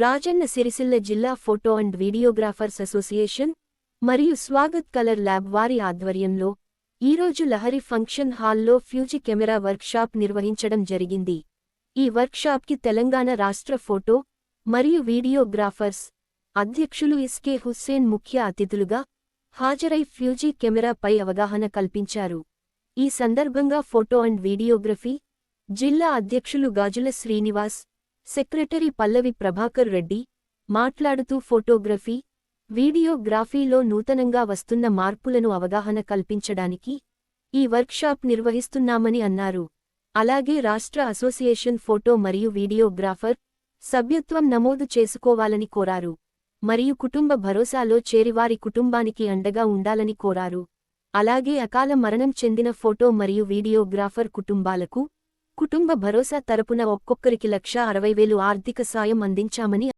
రాజన్న సిరిసిల్ల జిల్లా photo and videographers association మరియు Swagat colour lab వారి ఆధ్వర్యంలో ఈరోజు లహరి ఫంక్షన్ హాల్లో ఫ్యూజీ కెమెరా వర్క్షాప్ నిర్వహించడం జరిగింది. ఈ వర్క్షాప్కి తెలంగాణ రాష్ట్ర ఫోటో మరియు వీడియోగ్రాఫర్స్ అధ్యక్షులు ఎస్కే హుస్సేన్ ముఖ్య అతిథులుగా హాజరై ఫ్యూజీ కెమెరాపై అవగాహన కల్పించారు. ఈ సందర్భంగా ఫోటో అండ్ వీడియోగ్రఫీ జిల్లా అధ్యక్షులు గాజుల శ్రీనివాస్ సెక్రటరీ పల్లవి ప్రభాకర్ రెడ్డి మాట్లాడుతూ ఫోటోగ్రఫీ వీడియోగ్రాఫీలో నూతనంగా వస్తున్న మార్పులను అవగాహన కల్పించడానికి ఈ వర్క్షాప్ నిర్వహిస్తున్నామని అన్నారు. అలాగే రాష్ట్ర అసోసియేషన్ ఫోటో మరియు వీడియోగ్రాఫర్ సభ్యత్వం నమోదు చేసుకోవాలని కోరారు. మరియు కుటుంబ భరోసాలో చేరివారి కుటుంబానికి అండగా ఉండాలని కోరారు. అలాగే అకాల మరణం చెందిన ఫోటో మరియు వీడియోగ్రాఫర్ కుటుంబాలకు కుటుంబ భరోసా తరపున ఒక్కొక్కరికి లక్ష అరవై వేలు ఆర్థిక సాయం అందించామని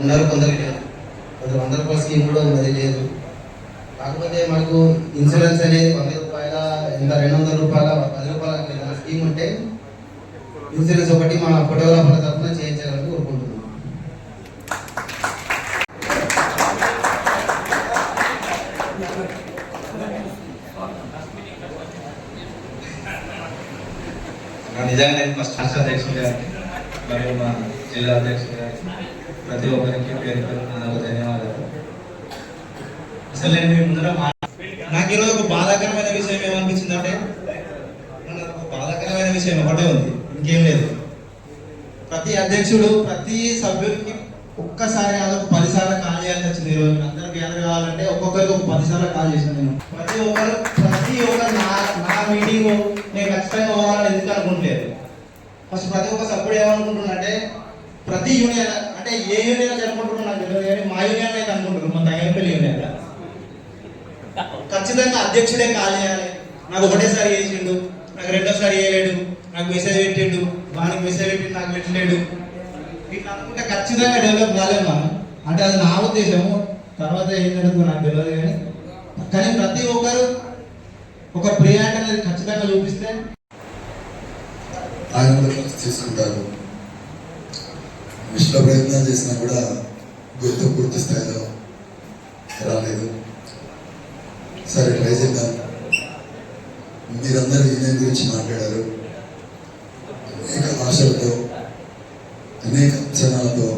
ఉన్నారు కొందరికి కొందరు వంద రూపాయల స్కీమ్ కూడా ఉన్నది లేదు. కాకపోతే మనకు ఇన్సూరెన్స్ అనేది వంద రూపాయల ఎంత రెండు వందల రూపాయల పది రూపాయల ఏదైనా స్కీమ్ ఉంటే ఇన్సూరెన్స్ ఒకటి మా ఫోటోగ్రాఫర్ తరఫున చేయించాలని కోరుకుంటున్నాం. నిజంగా నేను ఫస్ట్ రాష్ట్ర అధ్యక్షుడు గారికి మరియు మా జిల్లా అధ్యక్షుడు గారికి ప్రతి ఒక్కరికి పేరు నాకు ధన్యవాదాలు. అసలు నేను మీ ముందర నాకు ఈరోజు ఒక బాధాకరమైన విషయం ఏమనిపించిందంటే నాకు ఒక బాధాకరమైన విషయం ఒకటే ఉంది ఇంకేం లేదు. ప్రతి అధ్యక్షుడు ప్రతి సభ్యుడికి ఒక్కసారి కాదు పదిసార్లు కాల్ చేయాల్సి వచ్చింది ఈరోజు. అందరికి ఎంత కావాలంటే ఒక్కొక్కరికి ఒక పదిసార్లు కాల్ చేశాను నేను. ప్రతి ఒక్కరు ప్రతి ఒక్కరు నా నా మీటింగ్ నేను ఖచ్చితంగా పోవాలని ఎందుకు అనుకుంటలేదు. ఫస్ట్ ప్రతి ఒక్క సభ్యుడు ఏమనుకుంటున్నాడంటే ప్రతి యూనియన్ అంటే ఏ యూనియన్ జరుపుకుంటున్నా నాకు తెలియదు కానీ మా యూనియన్ అయితే అనుకుంటున్నాం మా తంగనపల్లి యూనియన్ ఖచ్చితంగా అధ్యక్షుడే కాల్ చేయాలి నాకు ఒకటేసారి చేసిండు నాకు రెండోసారి చేయలేడు నాకు మెసేజ్ పెట్టిండు వానికి మెసేజ్ పెట్టి నాకు పెట్టలేడు. ఇట్లా అనుకుంటే ఖచ్చితంగా డెవలప్ కాలేము మనం. అంటే అది నా ఉద్దేశము. తర్వాత ఏం జరుగుతుందో నాకు తెలియదు కానీ కానీ ప్రతి ఒక్కరు ఒక ప్రియారిటీ అనేది ఖచ్చితంగా చూపిస్తే ఆయన తీసుకుంటారు విశ్వ ప్రయత్నాలు చేసినా కూడా గుర్తు పూర్తి స్థాయిలో రాలేదు. సరే ట్రై చేద్దాం. మీరందరూ యూనియన్ గురించి మాట్లాడారు. అనేక ఆశలతో అనేక అంచనాలతో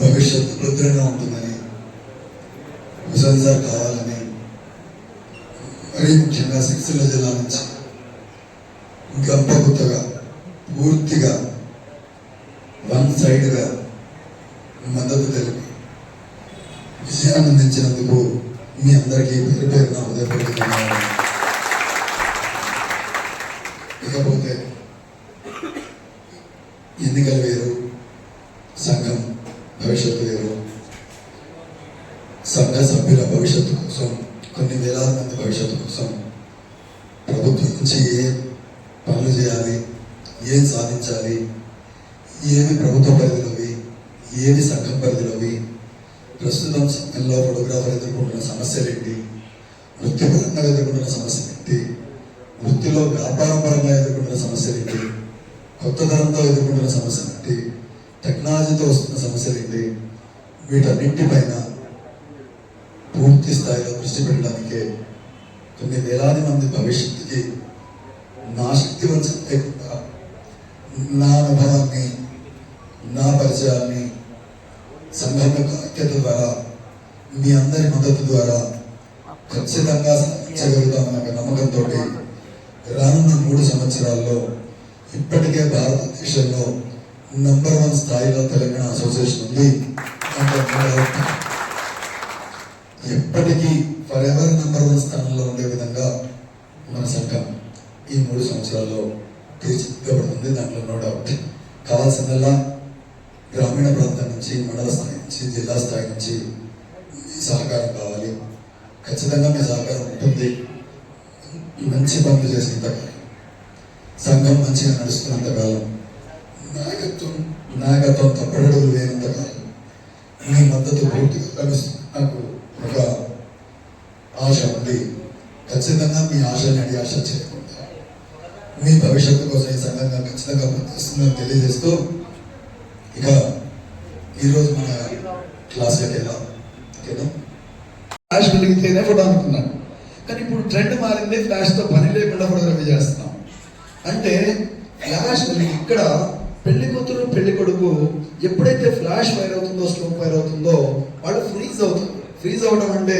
భవిష్యత్తు భద్రంగా ఉంటుంది హుసేన్ సార్ కావాలని మరీ ముఖ్యంగా సిరిసిల్ల జిల్లా నుంచి గంప గుత్తగా పూర్తిగా వన్ సైడ్గా మద్దతు తెలిపి విజయాన్ని అందించినందుకు మీ అందరికీ పేరు పేరున హృదయపూర్వక ధన్యవాదాలు ఇకపోతే ఎన్నికలు వేరు సంఘం భవిష్యత్తు వేరు. సంఘ సభ్యుల భవిష్యత్తు కోసం కొన్ని వేలాది మంది భవిష్యత్తు కోసం ప్రభుత్వం నుంచి ఏ పనులు చేయాలి ఏం సాధించాలి ఏవి ప్రభుత్వ పరిధిలోవి ఏవి సంఘం పరిధిలోవి ప్రస్తుతం సంఘంలో ఫోటోగ్రాఫర్ ఎదుర్కొంటున్న సమస్యలు ఏంటి వృత్తిపరంగా ఎదుర్కొంటున్న సమస్యలు ఏంటి వృత్తిలో వ్యాపారం పరంగా ఎదుర్కొంటున్న సమస్యలు ఏంటి కొత్త ఎదుర్కొంటున్న సమస్యలు ఏంటి? టెక్నాలజీతో వస్తున్న సమస్యలు ఏంటి? వీటన్నింటిపైన పూర్తి స్థాయిలో దృష్టి పెట్టడానికే కొన్ని వేలాది మంది భవిష్యత్తుకి నా శక్తి వంచన లేకుండా నా అనుభవాన్ని నా పరిచయాన్ని సంఘం యొక్క ఐక్యత ద్వారా మీ అందరి మద్దతు ద్వారా ఖచ్చితంగా సాధించగలుగుతామన్న నమ్మకంతో రానున్న మూడు సంవత్సరాల్లో ఇప్పటికే భారతదేశంలో నంబర్ వన్ స్థాయిలో తెలంగాణ అసోసియేషన్ ఉంది. అంటే ఎప్పటికీ ఫర్ ఎవర్ నెంబర్ వన్ స్థానంలో ఉండే విధంగా మన సంఘం ఈ మూడు సంవత్సరాల్లో తీర్చిదిద్దబడుతుంది. దాంట్లో నో డౌట్ కావాల్సిందల్లా గ్రామీణ ప్రాంతం నుంచి మండల స్థాయి నుంచి జిల్లా స్థాయి నుంచి మీ సహకారం కావాలి. ఖచ్చితంగా మీ సహకారం ఉంటుంది. మంచి పనులు చేసిన సంఘం మంచిగా నడుస్తున్నంత కాలం. నాయకత్వం నాయకత్వం తప్పడడుగు లేనంత కాలం. మీ మద్దతు పూర్తిగా లభిస్తుంది నాకు ఒక ఆశ ఉంది. ఖచ్చితంగా మీ ఆశని అడి ఆశ చేయకుండా మీ భవిష్యత్తు కోసం ఈ సంఘంగా ఖచ్చితంగా పనిచేస్తుందని తెలియజేస్తూ ఇక ఈరోజు మన క్లాస్లోకి వెళ్దాం ఓకేనా? ఫ్లాష్ వెలిగితేనే ఫోటో అనుకున్నాను. కానీ ఇప్పుడు ట్రెండ్ మారింది ఫ్లాష్తో పని లేకుండా ఫోటోగ్రఫీ చేస్తున్నాం. అంటే ఫ్లాష్ ఇక్కడ పెళ్ళి కూతురు పెళ్ళి కొడుకు ఎప్పుడైతే ఫ్లాష్ ఫైర్ అవుతుందో స్ట్రోక్ ఫైర్ అవుతుందో వాళ్ళు ఫ్రీజ్ అవుతుంది ఫ్రీజ్ అవ్వడం అంటే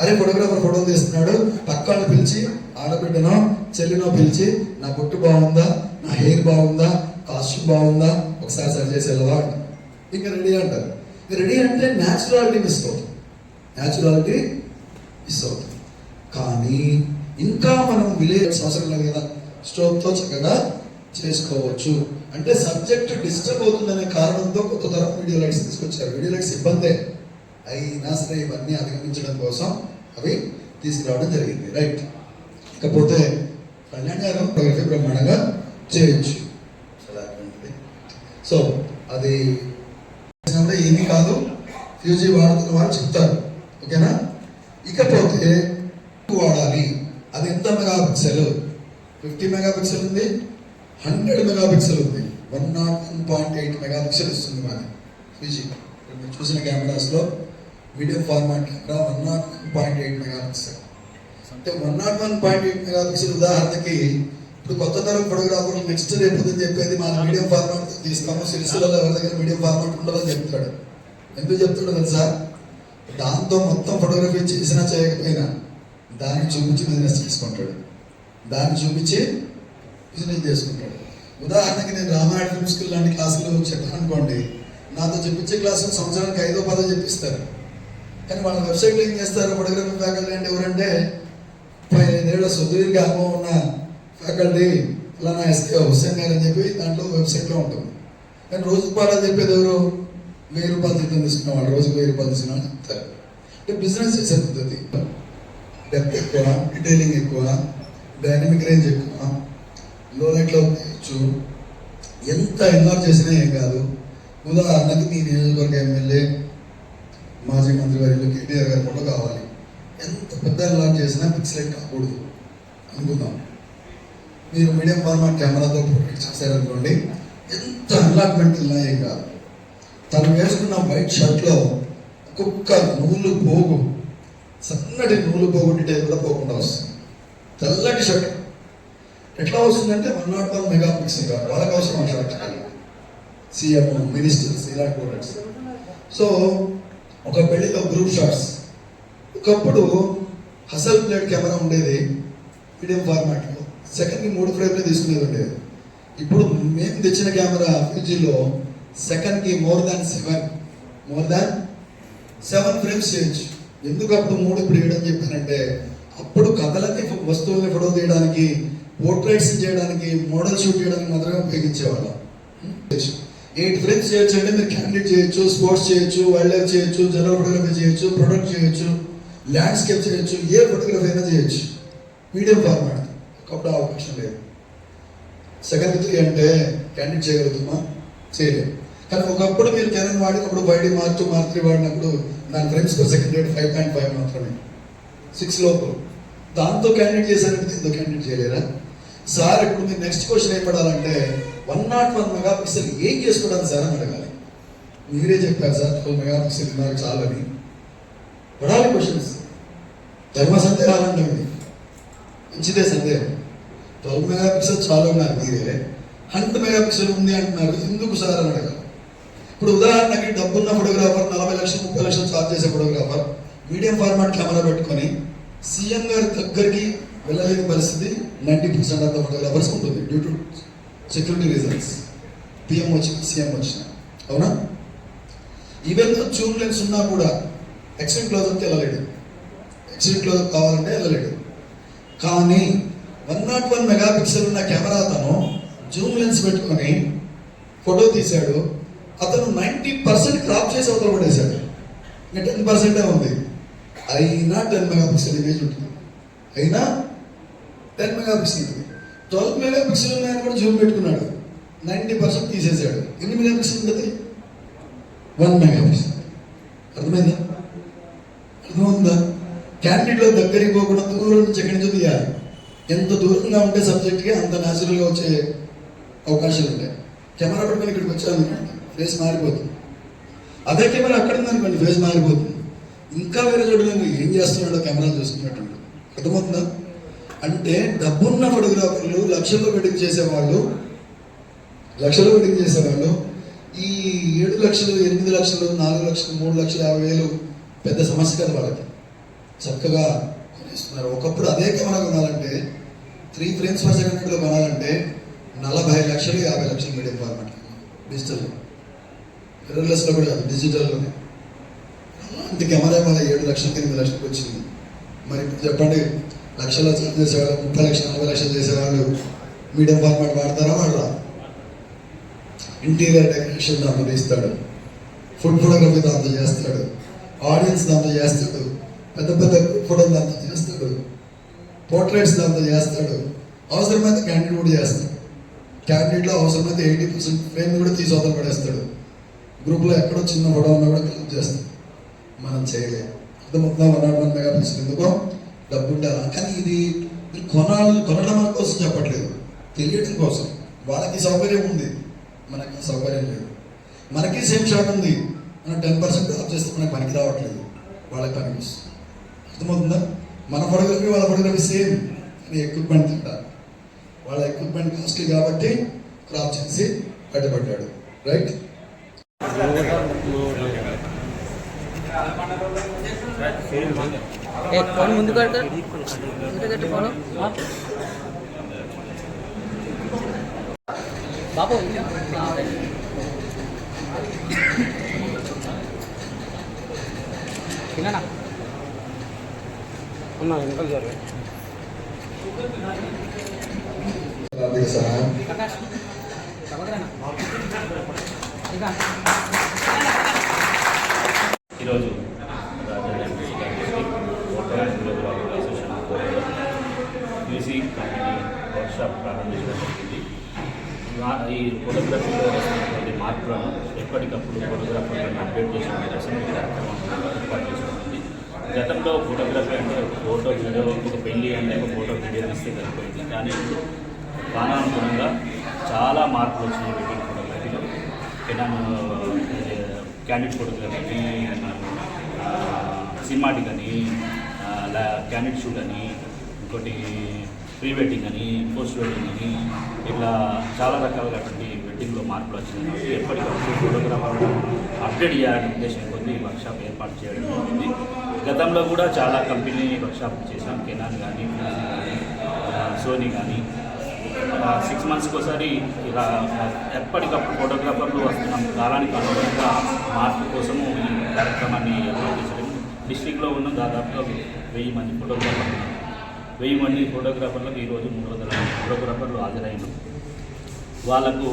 అరే ఫోటోగ్రాఫర్ ఫోటో తీస్తున్నాడు పక్కన పిలిచి ఆడబిడ్డనో చెల్లినో పిలిచి నా బొట్టు బాగుందా? నా హెయిర్ బాగుందా? కాస్ట్యూమ్ బాగుందా? ఒకసారి సరి చేసి వెళ్ళవా? ఇంకా రెడీ అంటారు. రెడీ అంటే న్యాచురాలిటీ మిస్ అవుతుంది. న్యాచురాలిటీ మిస్ అవుతుంది. కానీ ఇంకా మనం విలేజ్ అవసరం లేదు కదా స్ట్రోక్తో చక్కగా చేసుకోవచ్చు. అంటే సబ్జెక్ట్ డిస్టర్బ్ అవుతుందనే కారణంతో కొత్త తరం వీడియో లైట్స్ తీసుకొచ్చారు. వీడియో లైట్స్ ఇబ్బందే. అయినా సరే ఇవన్నీ అధిగమించడం కోసం అవి తీసుకురావడం జరిగింది. రైట్. ఇకపోతే కళ్యాణ్ గారు ఫోటోగ్రఫీ బ్రహ్మాండంగా చేయొచ్చు. సో అది చేసినప్పుడు ఏమీ కాదు. ఫ్యూజీ వాడుతున్న వాళ్ళు చెప్తారు. ఓకేనా? ఇకపోతే వాడాలి. అది ఎంత mega pixel? Fifty mega pixel ఉంది హండ్రెడ్ మెగా పిక్సెల్ ఉంది. One not one point eight mega pixel ఇస్తుంది మనకి ఫ్యూజీ మీరు చూసిన కెమెరాస్లో video format camera one not one point eight mega pixel అంటే one not one point eight mega pixel ఉదాహరణకి ఇప్పుడు కొత్త తరం ఫోటోగ్రాఫర్ నెక్స్ట్ రేపు చెప్పేది మన వీడియో ఫార్మాట్ తీస్తాము సిరిసిల్లలో ఎవరి దగ్గర వీడియో ఫార్మాట్ ఉండదని చెప్తాడు. ఎందుకు చెప్తాడు తెలుసా? దాంతో మొత్తం ఫోటోగ్రఫీ చేసినా చేయకపోయినా దాన్ని చూపించి బిజినెస్ చేసుకుంటాడు. దాన్ని చూపించి బిజినెస్ చేసుకుంటాడు. ఉదాహరణకి నేను రామాయణ ఫిల్మ్ స్కూల్ లాంటి క్లాసులో చెప్పాను అనుకోండి నాతో చెప్పించే క్లాసులు సంవత్సరానికి ఐదో పదో చెప్పిస్తారు. కానీ వాళ్ళ వెబ్సైట్లో ఏం చేస్తారు? ఫోటోగ్రఫీ ఫ్యాకల్టీ అంటే ఎవరంటే పదిహేనేళ్ళ సుదీర్ఘ అనుభవం ఉన్న ఫ్యాకల్టీ ఫలానా ఎస్కే హుస్సేన్ గారు అని చెప్పి దాంట్లో వెబ్సైట్లో ఉంటుంది. కానీ రోజుకు పాఠాలు చెప్పేది ఎవరు? వెయ్యి రూపాయలు జీతం తీసుకున్న వాళ్ళు రోజుకు వెయ్యి రూపాయలు తీసుకున్న చెప్తారు. అంటే బిజినెస్ చేసే పద్ధతి. డెప్త్ ఎక్కువ డీటెయిలింగ్ ఎక్కువ డైనమిక్ రేంజ్ ఎక్కువ. లో లైట్లో చేయొచ్చు ఎంత ఎన్లార్ చేసినా ఏం కాదు. ఉదాహరణకి మీ నియోజకవర్గ ఎమ్మెల్యే మాజీ మంత్రి వర్యులు కేటీఆర్ గారి ఫోటో కావాలి. ఎంత పెద్ద ఎన్లార్ చేసినా పిక్సలైట్ కాకూడదు. అనుకుందాం. మీరు మీడియం ఫార్మాట్ కెమెరాతో ప్రొటెక్ట్ చేశారనుకోండి ఎంత అన్లాక్మెంట్ ఉన్నా ఏం కాదు. తను వేసుకున్న వైట్ షర్ట్లో ఒక్కొక్క నూలు పోగు. సన్నటి నూలు పోగు కూడా పోకుండా వస్తుంది. తెల్లటి షర్ట్. ఎట్లా వస్తుందంటే one not one mega pixel కాదు. వాళ్ళకి అవసరం ఆ షర్ట్ సీఎం మినిస్టర్స్ ఇలాంటి ప్రొడక్ట్స్ సో ఒక పెళ్ళిలో గ్రూప్ షాట్స్. ఒకప్పుడు హసల్ ప్లేట్ కెమెరా ఉండేది మీడియం ఫార్మాట్లో. సెకండ్కి మూడు ఫ్రేమ్లే తీసుకునేది ఉండేది. ఇప్పుడు మేము తెచ్చిన కెమెరా ఫిజిలో సెకండ్కి more than seven. More than seven frames చేయొచ్చు. ఎందుకు అప్పుడు మూడు ఇప్పుడు వేయడం చెప్పానంటే అప్పుడు కథలకి వస్తువుల్ని ఫోటో తీయడానికి పోర్ట్రేట్స్ చేయడానికి మోడల్ షూట్ చేయడానికి మాత్రమే ఉపయోగించేవాళ్ళం. ఎయిట్ ఫ్రెండ్స్ చేయొచ్చు అంటే మీరు క్యాండిడేట్ చేయొచ్చు స్పోర్ట్స్ చేయొచ్చు వైల్డ్ లైఫ్ చేయొచ్చు జనరల్ ఫోటోగ్రఫీ చేయొచ్చు ప్రొడక్ట్ చేయొచ్చు ల్యాండ్స్కేప్ చేయొచ్చు ఏ ఫోటోగ్రఫీ అయినా చేయొచ్చు. Medium format. ఒకప్పుడు అవకాశం లేదు. సెకండ్ త్రీ అంటే క్యాండిడేట్ చేయగలుగుతామా? చేయలేము కానీ ఒకప్పుడు మీరు కెనన్ వాడినప్పుడు బయట మార్చు మార్చి వాడినప్పుడు దాని friends second rate five point five మాత్రమే. సిక్స్ లోపు దాంతో క్యాండిడేట్ చేశారంటే దీంతో క్యాండిడేట్ చేయలేరా? సార్ ఇప్పుడు మీరు నెక్స్ట్ క్వశ్చన్ ఏం పడాలంటే one not one mega pixel ఏం చేసుకోవడానికి సార్ అని అడగాలి. మీరే చెప్పారు సార్ ట్వెల్వ్ మెగా పిక్సెల్ నాకు చాలని. పడాలి క్వశ్చన్స్ ధర్మ సందేహాలు ఇది మంచిదే సందేహం. ట్వెల్వ్ మెగా పిక్సెల్ చాలు అన్నారు మీరే. హండ్రెడ్ మెగా పిక్సెల్ ఉంది అంటున్నారు ఎందుకు సార్ అని అడగాలి. ఇప్పుడు ఉదాహరణకి డబ్బున్న ఫోటోగ్రాఫర్ నలభై లక్షలు ముప్పై లక్షలు ఛార్జ్ చేసే ఫోటోగ్రాఫర్ మీడియం ఫార్మాట్ కెమెరా పెట్టుకొని సీఎం గారి దగ్గరికి వెళ్ళలేని పరిస్థితి ninety percent of the photographers ఉంటుంది due to security reasons PM వచ్చిన సీఎం వచ్చిన. అవునా? ఈవెన్ జూమ్ లెన్స్ ఉన్నా కూడా ఎక్సిడెంట్ క్లోజ్ అయితే వెళ్ళలేడు. ఎక్సిడెంట్ క్లోజ్ కావాలంటే వెళ్ళలేడు. కానీ one not one mega pixel ఉన్న కెమెరా అతను జూమ్ లెన్స్ పెట్టుకొని ఫోటో తీశాడు. అతను నైంటీ పర్సెంట్ క్రాప్ చేసి అవతల పడేశాడు. ఇంకా టెన్ పర్సెంటే ఉంది? అయినా టెన్ మెగా పిక్సెల్ ఇమేజ్ ఉంటుంది. అయినా టెన్ మెగా పిక్సెల్ ఉంటుంది ట్వెల్వ్ మెగా పిక్సెల్ ఉన్నాయని కూడా జూమ్ పెట్టుకున్నాడు. నైంటీ పర్సెంట్ తీసేసాడు. ఎన్ని మెగా పిక్సెల్ ఉంటుంది? వన్ మెగా పిక్సెల్ అర్థమైందా? అర్థమవుతుందా? క్యాండిడేట్లో దగ్గరికి పోకుండా దూరం నుంచి ఎక్కడి నుంచో తీయాలి. ఎంత దూరంగా ఉంటే సబ్జెక్ట్కి అంత న్యాచురల్గా వచ్చే అవకాశాలు ఉంటాయి. కెమెరా పట్టుకొని ఇక్కడికి వచ్చాను ఫేస్ మారిపోతుంది. అదే కెమెరా అక్కడ ఉందనుకోండి ఫేస్ మారిపోతుంది. ఇంకా వేరే చోట్ల ఏం చేస్తున్నాడో కెమెరా చూస్తున్నట్టు అర్థమవుతుందా? అంటే డబ్బున్న ఫోటోగ్రాఫర్లు లక్షల్లో వెడ్డింగ్ చేసేవాళ్ళు లక్షలు వెడ్డింగ్ చేసేవాళ్ళు ఈ ఏడు లక్షలు ఎనిమిది లక్షలు నాలుగు లక్షలు మూడు లక్షలు యాభై వేలు పెద్ద సమస్య కదా వాళ్ళకి. చక్కగా కొనేస్తున్నారు. ఒకప్పుడు అదే కెమెరా కొనాలంటే త్రీ ఫ్రేమ్స్ పర్ సెకండ్లో కొనాలంటే నలభై లక్షలు యాభై లక్షలు మీడియం ఫార్మాట్ డిజిటల్ మిర్రర్లెస్లో కూడా కాదు డిజిటల్లోనే అంటే కెమెరా మన ఏడు లక్షలకి ఎనిమిది లక్షలకు వచ్చింది. మరి చెప్పండి లక్షల చేసేవాళ్ళు ముప్పై లక్షలు నలభై లక్షలు చేసేవాళ్ళు మీడియం ఫార్మాట్ వాడతారా వాడరా? ఇంటీరియర్ డెకరేషన్ దాంతో తీస్తాడు. ఫుడ్ ఫోటోగ్రఫీ దాంతో చేస్తాడు. ఆడియన్స్ దాంతో చేస్తాడు. పెద్ద పెద్ద ఫోటోలు దాంతో చేస్తాడు. పోర్ట్రేట్స్ దాంతో చేస్తాడు. అవసరమైతే క్యాండిడేట్ కూడా చేస్తాడు. క్యాండిడేట్లో అవసరమైతే ఎయిటీ పర్సెంట్ ఫ్రేమ్ కూడా తీసి అవతల పడేస్తాడు. గ్రూప్లో ఎక్కడో చిన్న ఫోటో ఉన్నా కూడా క్లిక్ చేస్తాడు. మనం చేయలేం. అర్థమవుతుందా one not one mega pixel ఎందుకో డబ్బు ఉండాలి కానీ ఇది మీరు కొనాలి కొనడం మన కోసం చెప్పట్లేదు. తెలియటం కోసం. వాళ్ళకి సౌకర్యం ఉంది. మనకి సౌకర్యం లేదు. మనకి సేమ్ షాట్ ఉంది. మనం టెన్ పర్సెంట్ ఆఫ్ చేస్తే మనకి పనికి రావట్లేదు. వాళ్ళకి పనికి వస్తుంది. అర్థమవుతుందా మన ఫోటోగ్రఫీ వాళ్ళ ఫోటోగ్రఫీ సేమ్. కానీ ఎక్విప్మెంట్ తింటారు వాళ్ళ ఎక్విప్మెంట్ కాస్ట్లీ కాబట్టి క్రాప్ చేసి కట్టబడ్డాడు. రైట్ ఫోన్ ముందు కట్టు ఫోన్. బాబు. తిన్నానా? ఉన్నా వెనకాల జరుగు. ఆర్థిక సహాయం ప్రకాష్ సమగ్రనా ఇక ఈరోజు రాజధాని ఫోటో అండ్ వీడియోగ్రాఫర్ అసోసియేషన్ ఆధ్వర్యంలో మ్యూజిక్ కంపెనీ వర్క్షాప్ ప్రారంభించడం జరిగింది ఈ ఫోటోగ్రఫీలో వస్తున్నటువంటి మార్పులను ఎప్పటికప్పుడు ఫోటోగ్రాఫర్లను అప్డేట్ చేసిన కోసం ఈ కార్యక్రమం ఏర్పాటు చేసుకోండి గతంలో ఫోటోగ్రఫీ అంటే ఒక ఫోటో వీడియో ఒక పెళ్ళి అంటే ఒక ఫోటో వీడియో తీస్తే సరిపోయింది. కానీ ఇప్పుడు కాలానుగుణంగా చాలా మార్పులు వచ్చినాయి వెడ్డింగ్ ఫోటోగ్రఫీలో క్యాండిడ్ ఫోటోగ్రఫీ సినిమాటిక్ అని క్యాండిడ్ షూట్ అని ఇంకోటి ప్రీ వెడ్డింగ్ అని పోస్ట్ వెడ్డింగ్ అని ఇట్లా చాలా రకాలైనటువంటి వెడ్డింగ్లో మార్పులు వచ్చినాయి. కాబట్టి ఎప్పటికప్పుడు ఫోటోగ్రాఫర్లు అప్డేట్ చేయాలనే ఉద్దేశం కొద్ది వర్క్షాప్ ఏర్పాటు చేయడం జరిగింది. గతంలో కూడా చాలా కంపెనీ వర్క్షాప్ చేశాం. కెనాన్ కానీ కానీ సోనీ కానీ సిక్స్ మంత్స్కి ఒకసారి ఇలా ఎప్పటికప్పుడు ఫోటోగ్రాఫర్లు వస్తున్నాం కాలానికి అనుగుణంగా మార్పు కోసము ఈ కార్యక్రమాన్ని ఏర్పాటు చేసడం డిస్టిక్లో ఉన్న దాదాపుగా వెయ్యి మంది ఫోటోగ్రాఫర్లు ఉన్నారు. వెయ్యి మంది ఫోటోగ్రాఫర్లకు ఈరోజు మూడు వందల ఫోటోగ్రాఫర్లు హాజరైన. వాళ్ళకు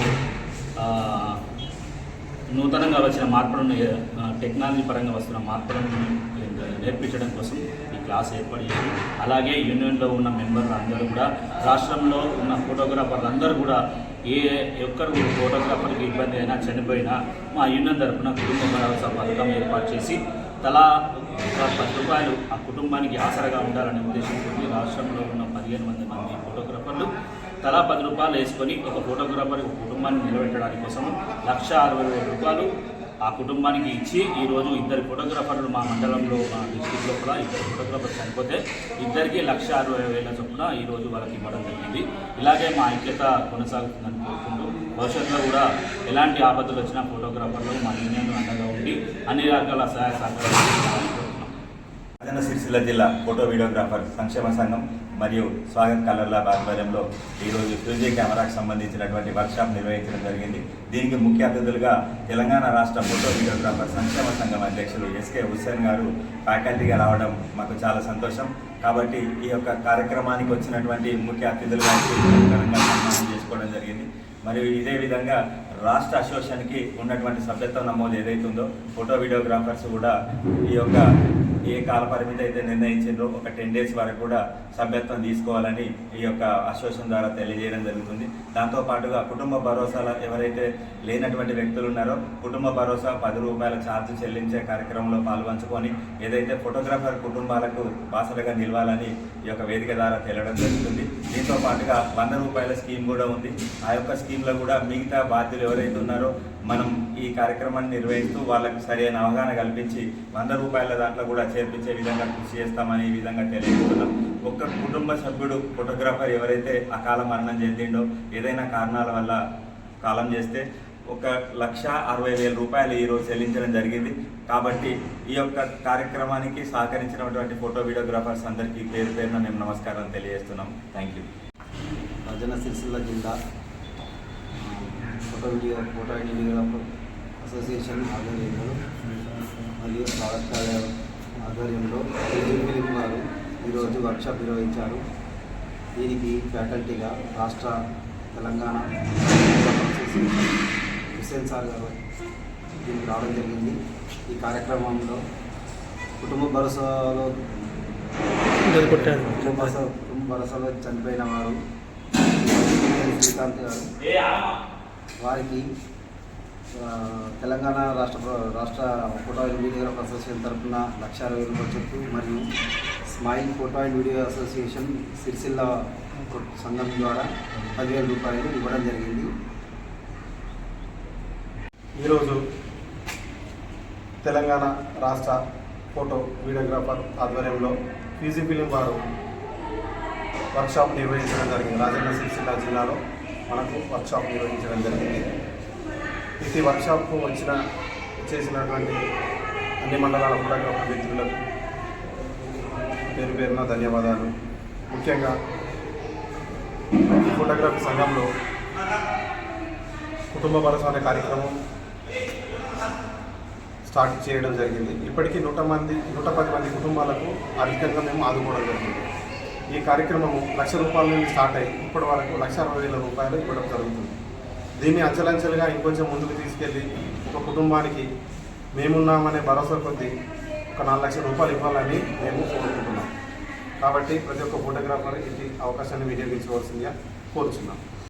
నూతనంగా వచ్చిన మార్పులను టెక్నాలజీ పరంగా వస్తున్న మార్పులను నేర్పించడం కోసం ఈ క్లాస్ ఏర్పాటు చేసి అలాగే యూనియన్లో ఉన్న మెంబర్లు అందరూ కూడా రాష్ట్రంలో ఉన్న ఫోటోగ్రాఫర్లు అందరూ కూడా ఏ ఒక్కరు ఫోటోగ్రాఫర్కి ఇబ్బంది అయినా చనిపోయినా మా యూనియన్ తరఫున కుటుంబ భరోసా పథకం ఏర్పాటు చేసి తలా పది రూపాయలు ఆ కుటుంబానికి ఆసరగా ఉండాలనే ఉద్దేశంతో రాష్ట్రంలో ఉన్న పదిహేను మంది మంది ఫోటోగ్రాఫర్లు తలా పది రూపాయలు వేసుకొని ఒక ఫోటోగ్రాఫర్ ఒక కుటుంబాన్ని నిలబెట్టడానికి కోసం లక్ష అరవై వేల రూపాయలు ఆ కుటుంబానికి ఇచ్చి ఈరోజు ఇద్దరు ఫోటోగ్రాఫర్లు మా మండలంలో మా డిస్టిక్ లోపల ఇద్దరు ఫోటోగ్రాఫర్ చనిపోతే ఇద్దరికి లక్ష అరవై వేల చొప్పున ఈరోజు వాళ్ళకి ఇవ్వడం జరిగింది. ఇలాగే మా ఐక్యత కొనసాగుతుందని కోరుకుంటూ భవిష్యత్తులో కూడా ఎలాంటి ఆపదలు వచ్చినా ఫోటోగ్రాఫర్లు మా యూనియన్ అండగా ఉండి అన్ని రకాల సహాయ సహకారాలు రాజన్న సిరిసిల్ల జిల్లా ఫోటో వీడియోగ్రాఫర్ సంక్షేమ సంఘం మరియు స్వాగత్ కలర్ల ఆధ్వర్యంలో ఈరోజు ఫ్యూజీ కెమెరాకు సంబంధించినటువంటి వర్క్షాప్ నిర్వహించడం జరిగింది. దీనికి ముఖ్య అతిథులుగా తెలంగాణ రాష్ట్ర ఫోటో వీడియోగ్రాఫర్ సంక్షేమ సంఘం అధ్యక్షులు ఎస్కే హుస్సేన్ గారు ఫ్యాకల్టీగా రావడం మాకు చాలా సంతోషం. కాబట్టి ఈ యొక్క కార్యక్రమానికి వచ్చినటువంటి ముఖ్య అతిథులుగా ఘనంగా సన్మానం చేసుకోవడం జరిగింది. మరియు ఇదే విధంగా రాష్ట్ర అసోసియేషన్కి ఉన్నటువంటి సభ్యత్వ నమోదు ఏదైతే ఉందో ఫోటో వీడియోగ్రాఫర్స్ కూడా ఈ యొక్క ఏ కాల పరిమితి అయితే నిర్ణయించిందో ఒక టెన్ డేస్ వరకు కూడా సభ్యత్వం తీసుకోవాలని ఈ యొక్క అసోసియేషన్ ద్వారా తెలియజేయడం జరుగుతుంది. దాంతో పాటుగా కుటుంబ భరోసాల ఎవరైతే లేనటువంటి వ్యక్తులు ఉన్నారో కుటుంబ భరోసా పది రూపాయల ఛార్జ్ చెల్లించే కార్యక్రమంలో పాల్పంచుకొని ఏదైతే ఫోటోగ్రాఫర్ కుటుంబాలకు బాసలుగా నిలవాలని ఈ యొక్క వేదిక ద్వారా తెలియడం జరుగుతుంది. దీంతో పాటుగా వంద రూపాయల స్కీమ్ కూడా ఉంది. ఆ యొక్క స్కీమ్లో కూడా మిగతా బాధ్యులు ఎవరైతే ఉన్నారో మనం ఈ కార్యక్రమాన్ని నిర్వహిస్తూ వాళ్ళకి సరైన అవగాహన కల్పించి వంద రూపాయల దాంట్లో కూడా చేర్పించే విధంగా కృషి చేస్తామని ఈ విధంగా తెలియజేస్తున్నాం. ఒక్క కుటుంబ సభ్యుడు ఫోటోగ్రాఫర్ ఎవరైతే అకాల మరణం చెందిండో ఏదైనా కారణాల వల్ల కాలం చేస్తే ఒక లక్ష అరవై వేల రూపాయలు ఈరోజు చెల్లించడం జరిగింది. కాబట్టి ఈ యొక్క కార్యక్రమానికి సహకరించినటువంటి ఫోటో వీడియోగ్రాఫర్స్ అందరికీ పేరు పేరున మేము నమస్కారం తెలియజేస్తున్నాం. థ్యాంక్ యూ రజన సిరిసిల్ల జిల్లా photo video photo videographer association ఆధ్వర్యంలో మరియు స్వాగత్ ఆధ్వర్యంలో ఫిలిం వారు ఈరోజు వర్క్షాప్ నిర్వహించారు. దీనికి ఫ్యాకల్టీగా రాష్ట్ర తెలంగాణ అసోసియేషన్ హుస్సేన్ సార్ గారు దీనికి రావడం జరిగింది. ఈ కార్యక్రమంలో కుటుంబ భరోసాలో కుటుంబ భరోసా కుటుంబ భరోసాలో చనిపోయిన వారు శ్రీకాంత్ గారు. వారికి తెలంగాణ రాష్ట్ర ప్ర- రాష్ట్ర ఫోటో అండ్ వీడియోగ్రాఫర్ అసోసియేషన్ తరఫున లక్ష అరవై రూపాయల చెక్కు మరియు smile photo and video association Sirisilla సంఘం ద్వారా పదివేల రూపాయలు ఇవ్వడం జరిగింది. ఈరోజు తెలంగాణ రాష్ట్ర ఫోటో వీడియోగ్రాఫర్ ఆధ్వర్యంలో ఫీజీ ఫిలిం వారు వర్క్షాప్ నిర్వహించడం జరిగింది. రాజన్న సిరిసిల్ల జిల్లాలో మనకు వర్క్షాప్ నిర్వహించడం జరిగింది. ప్రతి వర్క్షాప్కు వచ్చిన చేసినటువంటి అన్ని మండలాల ఫోటోగ్రాఫర్ మిత్రులకు పేరు పేరున ధన్యవాదాలు. ముఖ్యంగా ఈ ఫోటోగ్రఫీ సంఘంలో కుటుంబ భరోసా అనే కార్యక్రమం స్టార్ట్ చేయడం జరిగింది. ఇప్పటికీ నూట మంది నూట పది మంది కుటుంబాలకు అధికంగా మేము ఆదుకోవడం జరిగింది. ఈ కార్యక్రమము లక్ష రూపాయల నుండి స్టార్ట్ అయ్యి ఇప్పటి వరకు లక్ష అరవై వేల రూపాయలు ఇవ్వడం జరుగుతుంది. దీన్ని అంచెలంచెలుగా ఇంకొంచెం ముందుకు తీసుకెళ్ళి ఒక కుటుంబానికి మేమున్నామనే భరోసా కొద్దీ ఒక నాలుగు లక్షల రూపాయలు ఇవ్వాలని మేము కోరుకుంటున్నాం. కాబట్టి ప్రతి ఒక్క ఫోటోగ్రాఫర్ ఇది అవకాశాన్ని వినియోగించవలసిందిగా కోరుచున్నాం.